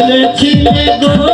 বলেছিলে গো।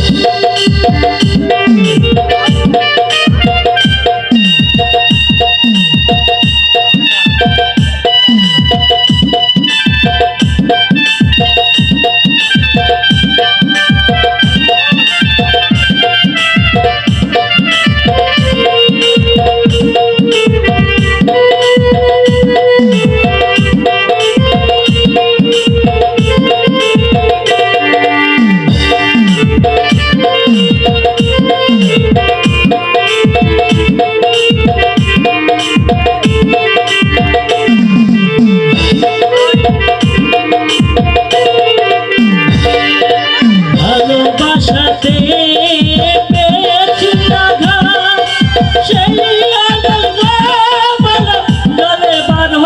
আশাতে পেয়েছি আঘাত। সেই আদল দলে বারো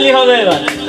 তালি হবে এবার